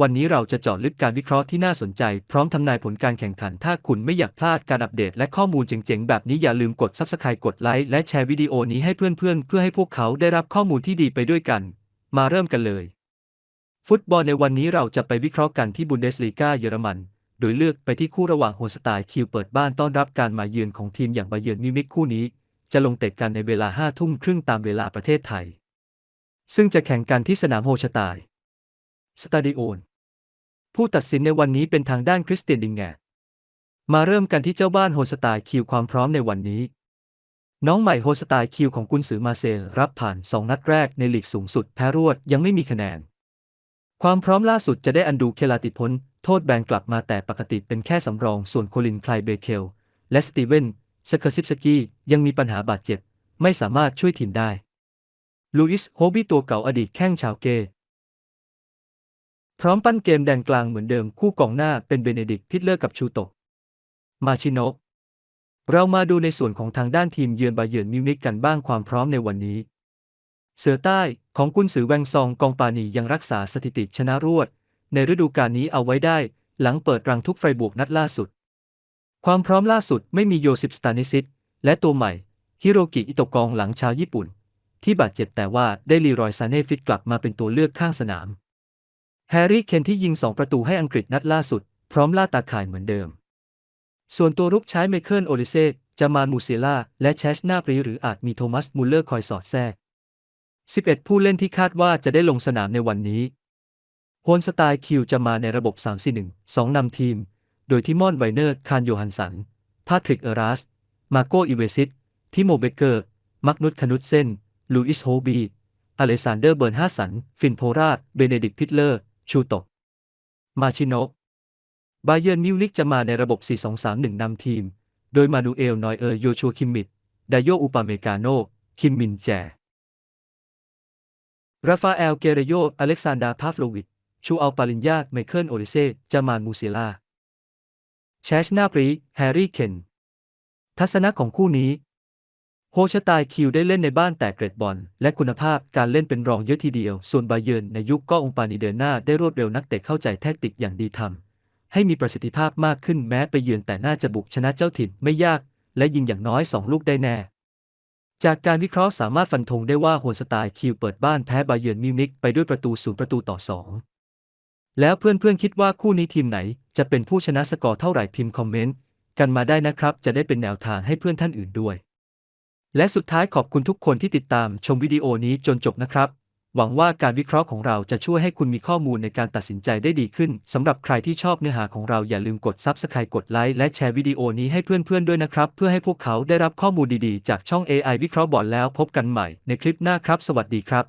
วันนี้เราจะเจาะลึกการวิเคราะห์ที่น่าสนใจ พร้อมทำนายผลการแข่งขัน ถ้าคุณไม่อยากพลาดการอัปเดตและข้อมูลเจ๋งๆ แบบนี้อย่าลืมกด Subscribe กดไลค์และแชร์วิดีโอนี้ให้เพื่อนๆ เพื่อให้พวกเขาได้รับข้อมูลที่ดีไปด้วยกัน มาเริ่มกันเลย ฟุตบอลในวันนี้เราจะไปวิเคราะห์กันที่บุนเดสลีกาเยอรมัน โดยเลือกไปที่คู่ระหว่างโฮสไตล์คิวเปิดบ้านต้อนรับการมาเยือนของทีมอย่างบาเยิร์นมิวนิกคู่นี้ จะลงเตะกันในเวลา5ทุ่มครึ่งตามเวลาประเทศไทย ซึ่งจะแข่งกันที่สนามโฮชไตล์ สตาดิโอนผู้ตัดสินในวันนี้เป็นทางด้านคริสเตียนดิงแงมาเริ่มกันที่เจ้าบ้านโฮสตล์คิวความพร้อมในวันนี้ น้องใหม่โฮสตล์คิวของกุนซือมาเซลรับผ่าน 2 นัดแรกในลีกสูงสุดแพ้รวดยังไม่มีคะแนน ความพร้อมล่าสุดจะได้อันดูเคลาติพ้น โทษแบนกลับมาแต่ปกติเป็นแค่สำรองส่วนโคลินไคลเบเคล และสตีเวนสเคอร์ซิปสกี้ยังมีปัญหาบาดเจ็บ ไม่สามารถช่วยทีมได้ลูอิสโฮบี้ตัวเก่าอดีตแข้งชาวเกย พร้อมปั้นเกมแดนกลางเหมือนเดิมคู่กองหน้าเป็นเบเนดิกต์พิทเลอร์กับชูโตะมาชิโนะเรามาดูในส่วนของทางด้านทีมเยือนบาเยิร์นมิวนิกกันบ้างความพร้อมในวันนี้ เสือใต้ของกุนซือแวงซองกองปานียังรักษาสถิติชนะรวด ในฤดูกาลนี้เอาไว้ได้ หลังเปิดรังทุกไฟบวกนัดล่าสุด ความพร้อมล่าสุดไม่มีโยซิปสตานิซิตและตัวใหม่ฮิโรกิอิโตกองหลังชาวญี่ปุ่น ที่บาดเจ็บแต่ว่าได้ลีรอยซาเน่ฟิตกลับมาเป็นตัวเลือกข้างสนาม แฮร์รี่เคนที่ยิง 2 ประตูให้อังกฤษนัดล่าสุด พร้อมล่าตาข่ายเหมือนเดิม ส่วนตัวรุกใช้ไมเคิลโอลิเซจามานมูเซล่า และแชชนาปรีหรืออาจมีโทมัสมูลเลอร์คอยสอดแทรก 11 ผู้เล่นที่คาดว่าจะได้ลงสนามในวันนี้โฮนสไตล์คิวจะมาในระบบ 3-4-1 2นำทีม โดยที่มอนไวเนอร์คานโยฮันสัน พาทริกเออรัส มาโกอีเวซิตทิโมเบเกอร์ มักนุตคานุตเซนลูอิสโฮบี อเลซานเดอร์เบิร์นฮาสัน ฟินโพราดเบเนดิกพิทเลอร์ ชูโตะ มาชิโนะ บาเยิร์นมิวนิกจะมาในระบบ 4-2-3-1 นำทีม โดยมานูเอล นอยเออร์ โยชัวคิมมิด ดายโยอุปาเมกาโน คิมมินแจ ราฟาเอล เกเรโย อเล็กซานดา พาฟโลวิช ชูอัลปาลินยา ไมเคิล โอลิเซ จามาน มูเซลาแชชนาปรี แฮร์รี่ เคน ทัศนะของคู่นี้ โฮชตายคิวได้เล่นในบ้านแต่เกรดบอล และคุณภาพการเล่นเป็นรองเยอะทีเดียว ส่วนบาเยิร์นในยุคก็องปานีเดินหน้าได้รวดเร็วนักเตะเข้าใจแทคติกอย่างดีทำให้มีประสิทธิภาพมากขึ้นแม้ไปเยือนแต่น่าจะบุกชนะเจ้าถิ่นไม่ยาก และยิงอย่างน้อย 2 ลูกได้แน่ จากการวิเคราะห์สามารถฟันธงได้ว่าโฮนสตล์คิวเปิดบ้านแพ้บาเยิร์นมิวนิกไปด้วยประตูศูนย์ประตูต่อ 2 แล้วเพื่อนๆคิดว่าคู่นี้ทีมไหน จะเป็นผู้ชนะสกอร์เท่าไหร่พิมพ์คอมเมนต์กันมาได้นะครับ จะได้เป็นแนวทางให้เพื่อนท่านอื่นด้วย และสุดท้ายขอบคุณทุกคนที่ติดตามชมวิดีโอนี้จนจบนะครับ หวังว่าการวิเคราะห์ของเราจะช่วยให้คุณมีข้อมูลในการตัดสินใจได้ดีขึ้นสำหรับใครที่ชอบเนื้อหาของเราอย่าลืมกด Subscribe กดไลค์และแชร์วิดีโอนี้ให้เพื่อนๆด้วยนะครับ เพื่อให้พวกเขาได้รับข้อมูลดีๆ จากช่อง AI วิเคราะห์บอร์ดแล้วพบกันใหม่ในคลิปหน้าครับ สวัสดีครับ